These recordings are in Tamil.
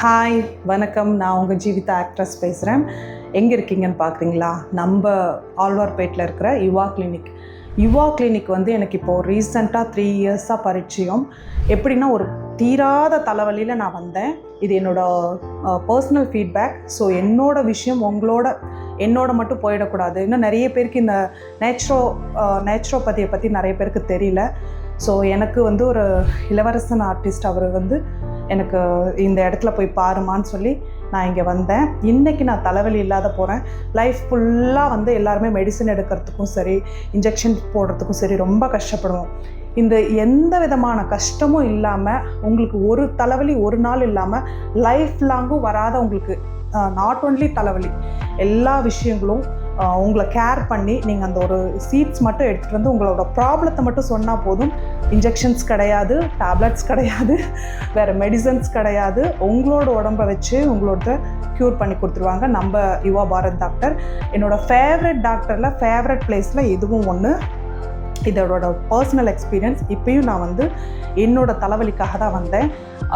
ஹாய் வணக்கம். நான் உங்கள் ஜீவிதா ஆக்ட்ரஸ் பேசுகிறேன் எங்கே இருக்கீங்கன்னு பார்க்குறீங்களா நம்ம ஆழ்வார்பேட்டில் இருக்கிற யுவா கிளினிக் யுவா கிளினிக் வந்து எனக்கு இப்போது ரீசண்டாக த்ரீ இயர்ஸாக பரிச்சயம். எப்படின்னா ஒரு தீராத தலைவலியில் நான் வந்தேன். இது என்னோடய பர்சனல் ஃபீட்பேக் ஸோ என்னோட விஷயம் உங்களோட என்னோட மட்டும் போயிடக்கூடாது. இன்னும் நிறைய பேருக்கு இந்த நேச்சுரோ நேச்சுரோபதியை பற்றி நிறைய பேருக்கு தெரியல. ஸோ எனக்கு வந்து ஒரு இளவரசன் ஆர்டிஸ்ட் அவர் வந்து எனக்கு இந்த இடத்துல போய் பாருமான்னு சொல்லி நான் இங்கே வந்தேன். இன்றைக்கி நான் தலைவலி இல்லாத போகிறேன் லைஃப் ஃபுல்லாக வந்து எல்லாருமே மெடிசன் எடுக்கிறதுக்கும் சரி இன்ஜெக்ஷன் போடுறதுக்கும் சரி ரொம்ப கஷ்டப்படுவோம். இந்த எந்த விதமான கஷ்டமும் இல்லாமல் உங்களுக்கு ஒரு தலைவலி ஒரு நாள் இல்லாமல் லைஃப் லாங்கும் வராத உங்களுக்கு நாட் ஒன்லி தலைவலி எல்லா விஷயங்களும் உங்களை கேர் பண்ணி நீங்கள் அந்த ஒரு சீட்ஸ் மட்டும் எடுத்துகிட்டு வந்து உங்களோட ப்ராப்ளத்தை மட்டும் சொன்னால் போதும். இன்ஜெக்ஷன்ஸ் கிடையாது டேப்லெட்ஸ் கிடையாது வேறு மெடிசன்ஸ் கிடையாது. உங்களோட உடம்ப வச்சு உங்களோட க்யூர் பண்ணி கொடுத்துருவாங்க. நம்ம யுவா பாரத் டாக்டர் என்னோடய ஃபேவரட் டாக்டரில் ஃபேவரட் பிளேஸில் இதுவும் ஒன்று இதோட பர்சனல் எக்ஸ்பீரியன்ஸ் இப்பயும் நான் வந்து என்னோட தலைவலிக்காக தான் வந்தேன்.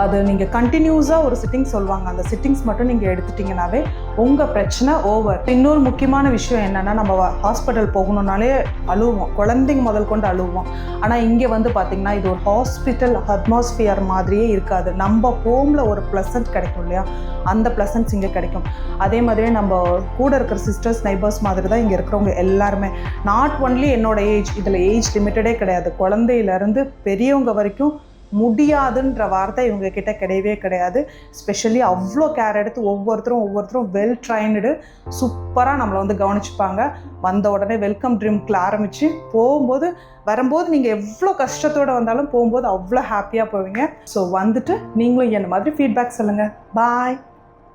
அது நீங்கள் கண்டினியூஸாக ஒரு சிட்டிங் சொல்லுவாங்க. அந்த சிட்டிங்ஸ் மட்டும் நீங்கள் எடுத்துட்டிங்கனாவே உங்கள் பிரச்சனை ஓவர் இன்னொரு முக்கியமான விஷயம் என்னென்னா நம்ம ஹாஸ்பிட்டல் போகணுன்னாலே அழுவோம். குழந்தைங்க முதல் கொண்டு அழுவோம். ஆனால் இங்கே வந்து பார்த்திங்கன்னா இது ஒரு ஹாஸ்பிட்டல் அட்மாஸ்ஃபியர் மாதிரியே இருக்காது. நம்ம ஹோமில் ஒரு ப்ளசன்ட் கிடைக்கும் இல்லையா? அந்த ப்ளசன்ஸ் இங்கே கிடைக்கும். அதே மாதிரியே நம்ம கூட இருக்கிற சிஸ்டர்ஸ் நைபர்ஸ் மாதிரி தான் இங்கே இருக்கிறவங்க எல்லாருமே. நாட் ஒன்லி என்னோட ஏஜ் இதில் ஏஜ் லிமிட்டடே கிடையாது. குழந்தையிலேருந்து பெரியவங்க வரைக்கும் முடியாதுன்ற வார்த்தை இவங்க கிட்ட கிடையவே கிடையாது. ஸ்பெஷலி அவ்வளோ கேர் எடுத்து ஒவ்வொருத்தரும் ஒவ்வொருத்தரும் வெல் ட்ரைன்டு சூப்பராக நம்மளை வந்து கவனிச்சுப்பாங்க. வந்த உடனே வெல்கம் ட்ரிம்கில் ஆரம்பித்து போகும்போது வரும்போது நீங்கள் எவ்வளோ கஷ்டத்தோடு வந்தாலும் போகும்போது அவ்வளோ ஹாப்பியாக போவீங்க. ஸோ வந்துட்டு நீங்களும் என்ன மாதிரி ஃபீட்பேக் சொல்லுங்கள் பாய்